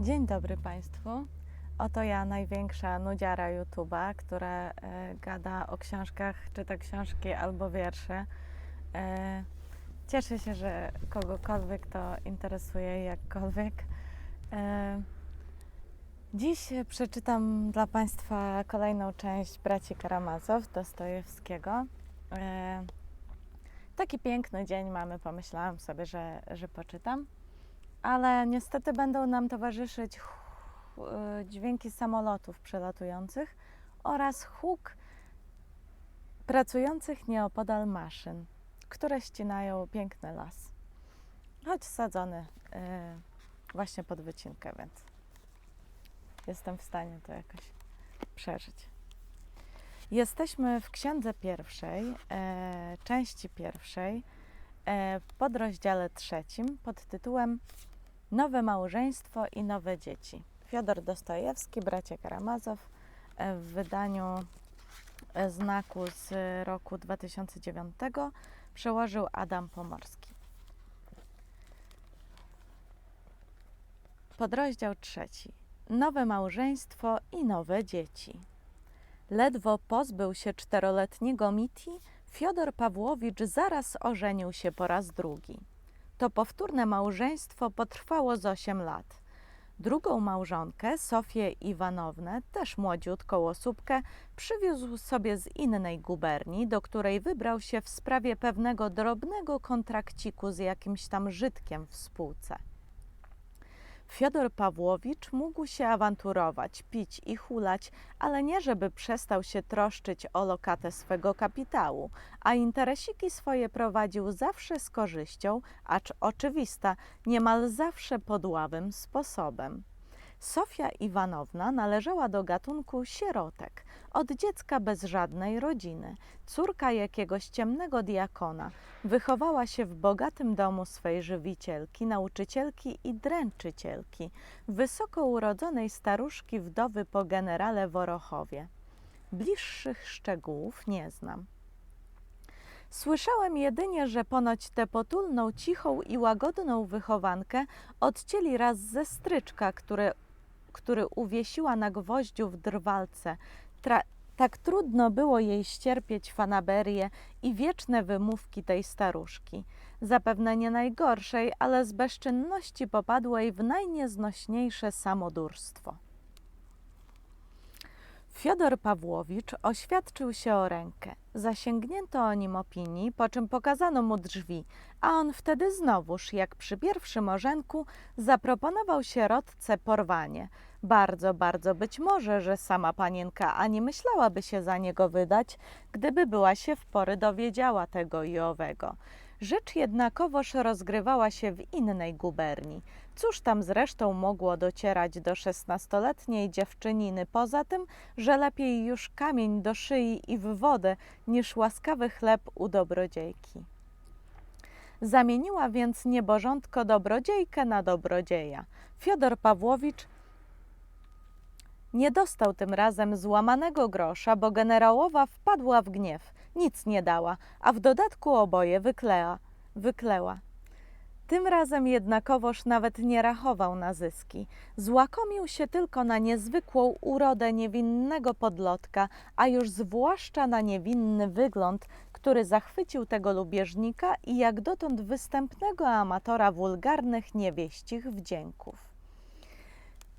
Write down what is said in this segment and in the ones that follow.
Dzień dobry Państwu. Oto ja, największa nudziara YouTube'a, która e, gada o książkach, czyta książki albo wiersze. E, cieszę się, że kogokolwiek to interesuje jakkolwiek. E, dziś przeczytam dla Państwa kolejną część Braci Karamazow Dostojewskiego. Taki piękny dzień mamy, pomyślałam sobie, że, że poczytam ale niestety będą nam towarzyszyć y, dźwięki samolotów przelatujących oraz huk pracujących nieopodal maszyn, które ścinają piękny las, choć sadzony y, właśnie pod wycinkę, więc jestem w stanie to jakoś przeżyć. Jesteśmy w księdze pierwszej, e, części pierwszej, e, w podrozdziale trzecim pod tytułem Nowe małżeństwo i nowe dzieci. Fiodor Dostojewski, bracia Karamazow e, w wydaniu e, znaku z roku 2009 przełożył Adam Pomorski. Podrozdział trzeci. Nowe małżeństwo i nowe dzieci. Ledwo pozbył się czteroletniego Miti, Fiodor Pawłowicz zaraz ożenił się po raz drugi. To powtórne małżeństwo potrwało z 8 lat. Drugą małżonkę, Sofię Iwanownę, też młodziutką osóbkę, przywiózł sobie z innej guberni, do której wybrał się w sprawie pewnego drobnego kontrakciku z jakimś tam Żydkiem w spółce. Fiodor Pawłowicz mógł się awanturować, pić i hulać, ale nie żeby przestał się troszczyć o lokatę swego kapitału, a interesiki swoje prowadził zawsze z korzyścią, acz oczywista, niemal zawsze podławym sposobem. Sofia Iwanowna należała do gatunku sierotek, od dziecka bez żadnej rodziny, córka jakiegoś ciemnego diakona, wychowała się w bogatym domu swej żywicielki, nauczycielki i dręczycielki, wysoko urodzonej staruszki wdowy po generale Worochowie. Bliższych szczegółów nie znam. Słyszałem jedynie, że ponoć tę potulną, cichą i łagodną wychowankę odcięli raz ze stryczka, który, który uwiesiła na gwoździu w drwalce. Tra- tak trudno było jej ścierpieć fanaberię i wieczne wymówki tej staruszki. Zapewne nie najgorszej, ale z bezczynności popadłej w najnieznośniejsze samodurstwo. Fiodor Pawłowicz oświadczył się o rękę. Zasięgnięto o nim opinii, po czym pokazano mu drzwi, a on wtedy znowuż, jak przy pierwszym orzenku, zaproponował sierotce porwanie. Bardzo, bardzo być może, że sama panienka ani myślałaby się za niego wydać, gdyby była się w pory dowiedziała tego i owego. Rzecz jednakowoż rozgrywała się w innej guberni. Cóż tam zresztą mogło docierać do szesnastoletniej dziewczyniny, poza tym, że lepiej już kamień do szyi i w wodę, niż łaskawy chleb u dobrodziejki. Zamieniła więc niebożątko dobrodziejkę na dobrodzieja. Fiodor Pawłowicz nie dostał tym razem złamanego grosza, bo generałowa wpadła w gniew, nic nie dała, a w dodatku oboje wykleła. wykleła. Tym razem jednakowoż nawet nie rachował na zyski. Złakomił się tylko na niezwykłą urodę niewinnego podlotka, a już zwłaszcza na niewinny wygląd, który zachwycił tego lubieżnika i jak dotąd występnego amatora wulgarnych niewieścich wdzięków.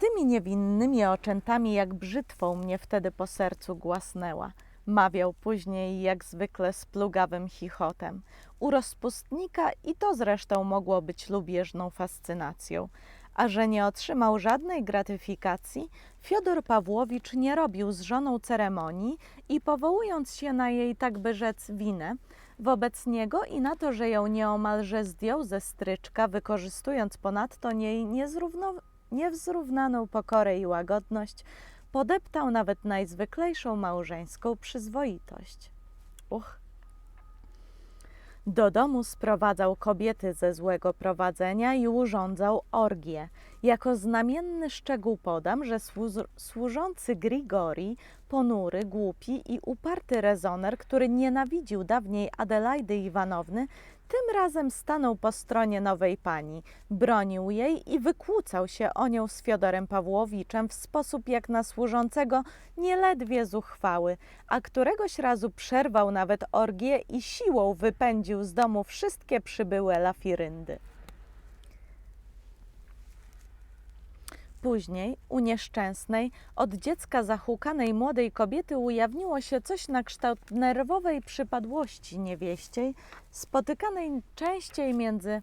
Tymi niewinnymi oczętami jak brzytwą mnie wtedy po sercu głasnęła. Mawiał później jak zwykle z plugawym chichotem. U rozpustnika i to zresztą mogło być lubieżną fascynacją. A że nie otrzymał żadnej gratyfikacji, Fiodor Pawłowicz nie robił z żoną ceremonii i powołując się na jej, tak by rzec, winę, wobec niego i na to, że ją nieomalże zdjął ze stryczka, wykorzystując ponadto jej niezrówno, niewzrównaną pokorę i łagodność, podeptał nawet najzwyklejszą małżeńską przyzwoitość. Uch. Do domu sprowadzał kobiety ze złego prowadzenia i urządzał orgie. Jako znamienny szczegół podam, że służ- służący Grigori, ponury, głupi i uparty rezoner, który nienawidził dawniej Adelaidy Iwanowny, tym razem stanął po stronie nowej pani, bronił jej i wykłócał się o nią z Fiodorem Pawłowiczem w sposób jak na służącego nieledwie zuchwały, a któregoś razu przerwał nawet orgię i siłą wypędził z domu wszystkie przybyłe lafiryndy. Później u nieszczęsnej, od dziecka zahukanej młodej kobiety ujawniło się coś na kształt nerwowej przypadłości niewieściej, spotykanej częściej między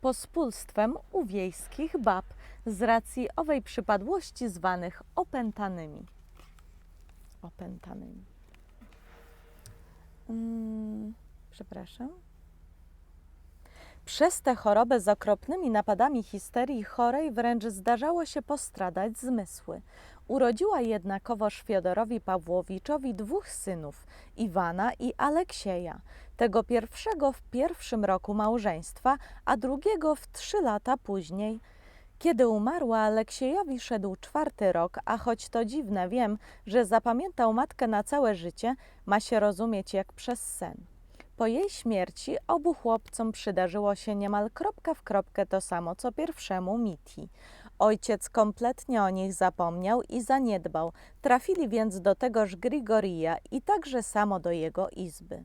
pospólstwem u wiejskich bab z racji owej przypadłości zwanych opętanymi. Opętanymi. Mm, przepraszam. Przez tę chorobę z okropnymi napadami histerii chorej wręcz zdarzało się postradać zmysły. Urodziła jednakowoż Fiodorowi Pawłowiczowi dwóch synów, Iwana i Aleksieja. Tego pierwszego w pierwszym roku małżeństwa, a drugiego w trzy lata później. Kiedy umarła, Aleksiejowi szedł czwarty rok, a choć to dziwne, wiem, że zapamiętał matkę na całe życie, ma się rozumieć jak przez sen. Po jej śmierci obu chłopcom przydarzyło się niemal kropka w kropkę to samo, co pierwszemu Miti. Ojciec kompletnie o nich zapomniał i zaniedbał. Trafili więc do tegoż Grigorija i także samo do jego izby.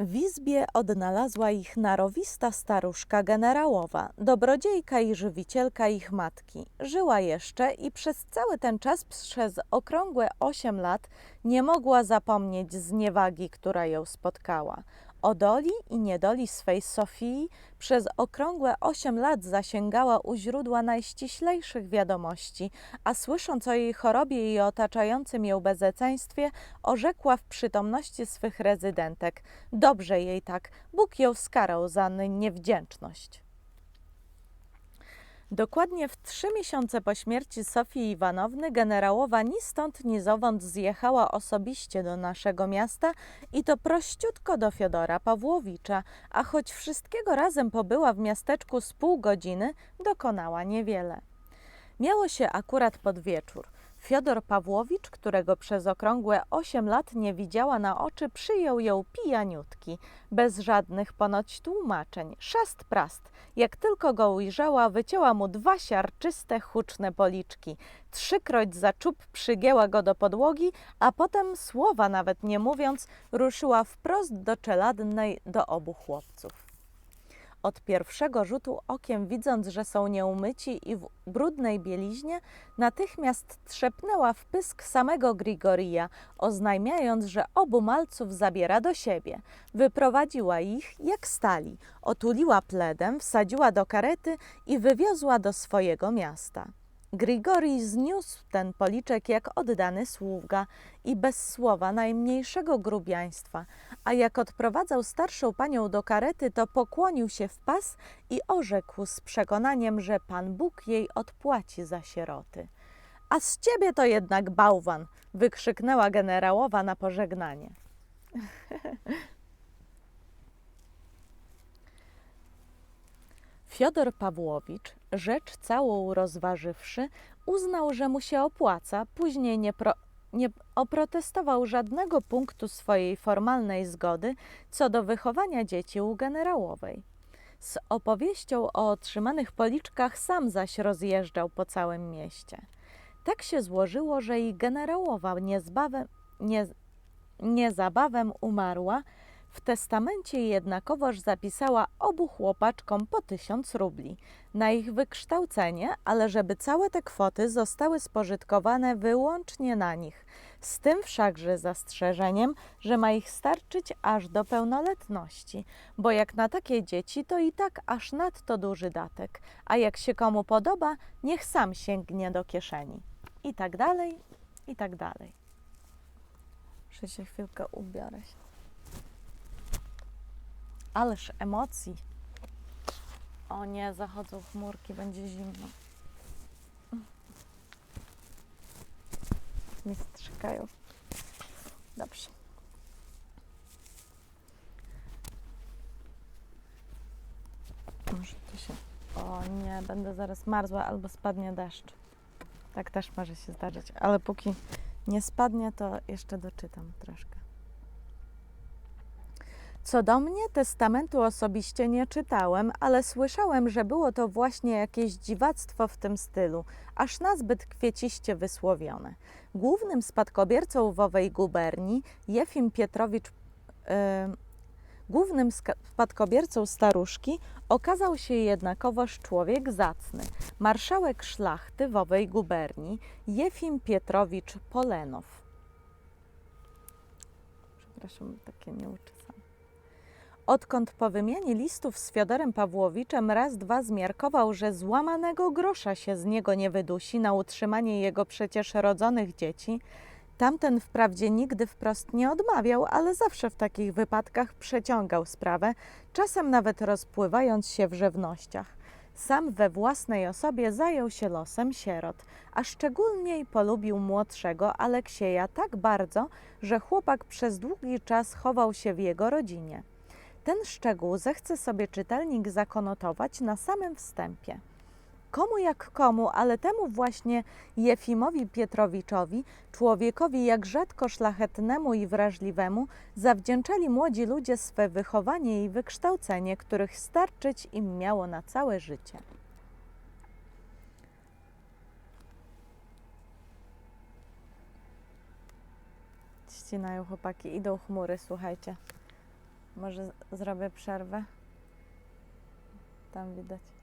W izbie odnalazła ich narowista staruszka generałowa, dobrodziejka i żywicielka ich matki. Żyła jeszcze i przez cały ten czas, przez okrągłe osiem lat, nie mogła zapomnieć zniewagi, która ją spotkała. O doli i niedoli swej Sofii przez okrągłe osiem lat zasięgała u źródła najściślejszych wiadomości, a słysząc o jej chorobie i otaczającym ją bezeceństwie, orzekła w przytomności swych rezydentek. Dobrze jej tak, Bóg ją skarał za niewdzięczność. Dokładnie w trzy miesiące po śmierci Sofii Iwanowny generałowa ni stąd ni zowąd zjechała osobiście do naszego miasta i to prościutko do Fiodora Pawłowicza, a choć wszystkiego razem pobyła w miasteczku z pół godziny, dokonała niewiele. Miało się akurat pod wieczór. Fiodor Pawłowicz, którego przez okrągłe osiem lat nie widziała na oczy, przyjął ją pijaniutki, bez żadnych ponoć tłumaczeń, szast prast. Jak tylko go ujrzała, wycięła mu dwa siarczyste, huczne policzki. Trzykroć za czub przygięła go do podłogi, a potem, słowa nawet nie mówiąc, ruszyła wprost do czeladnej do obu chłopców. Od pierwszego rzutu okiem, widząc, że są nieumyci i w brudnej bieliźnie, natychmiast trzepnęła w pysk samego Grigorija, oznajmiając, że obu malców zabiera do siebie. Wyprowadziła ich, jak stali, otuliła pledem, wsadziła do karety i wywiozła do swojego miasta. Grigori zniósł ten policzek jak oddany sługa i bez słowa najmniejszego grubiaństwa, a jak odprowadzał starszą panią do karety, to pokłonił się w pas i orzekł z przekonaniem, że Pan Bóg jej odpłaci za sieroty. A z ciebie to jednak bałwan! wykrzyknęła generałowa na pożegnanie. Fiodor Pawłowicz, rzecz całą rozważywszy, uznał, że mu się opłaca, później nie, pro, nie oprotestował żadnego punktu swojej formalnej zgody co do wychowania dzieci u generałowej. Z opowieścią o otrzymanych policzkach sam zaś rozjeżdżał po całym mieście. Tak się złożyło, że i generałowa niezbawem, nie, niezabawem umarła, w testamencie jednakowoż zapisała obu chłopaczkom po tysiąc rubli na ich wykształcenie, ale żeby całe te kwoty zostały spożytkowane wyłącznie na nich, z tym wszakże zastrzeżeniem, że ma ich starczyć aż do pełnoletności, bo jak na takie dzieci to i tak aż nadto duży datek, a jak się komu podoba, niech sam sięgnie do kieszeni. I tak dalej, i tak dalej. Muszę się chwilkę ubiorę się. Ależ emocji. O nie, zachodzą chmurki, będzie zimno. Mi strzykają. Dobrze. Może tu się... O nie, będę zaraz marzła albo spadnie deszcz. Tak też może się zdarzyć, ale póki nie spadnie, to jeszcze doczytam troszkę. Co do mnie, testamentu osobiście nie czytałem, ale słyszałem, że było to właśnie jakieś dziwactwo w tym stylu, aż nazbyt kwieciście wysłowione. Głównym spadkobiercą w owej guberni Jefim Pietrowicz, e, głównym spadkobiercą staruszki okazał się jednakowoż człowiek zacny, marszałek szlachty w owej guberni Jefim Pietrowicz Polenow. Przepraszam, takie nieuczesane. Odkąd po wymianie listów z Fiodorem Pawłowiczem raz dwa zmiarkował, że złamanego grosza się z niego nie wydusi na utrzymanie jego przecież rodzonych dzieci, tamten wprawdzie nigdy wprost nie odmawiał, ale zawsze w takich wypadkach przeciągał sprawę, czasem nawet rozpływając się w rzewnościach. Sam we własnej osobie zajął się losem sierot, a szczególniej polubił młodszego Aleksieja tak bardzo, że chłopak przez długi czas chował się w jego rodzinie. Ten szczegół zechce sobie czytelnik zakonotować na samym wstępie. Komu jak komu, ale temu właśnie Jefimowi Pietrowiczowi, człowiekowi jak rzadko szlachetnemu i wrażliwemu, zawdzięczali młodzi ludzie swe wychowanie i wykształcenie, których starczyć im miało na całe życie. Ścinają chłopaki, idą chmury, słuchajcie. Może zrobię przerwę? Tam widać.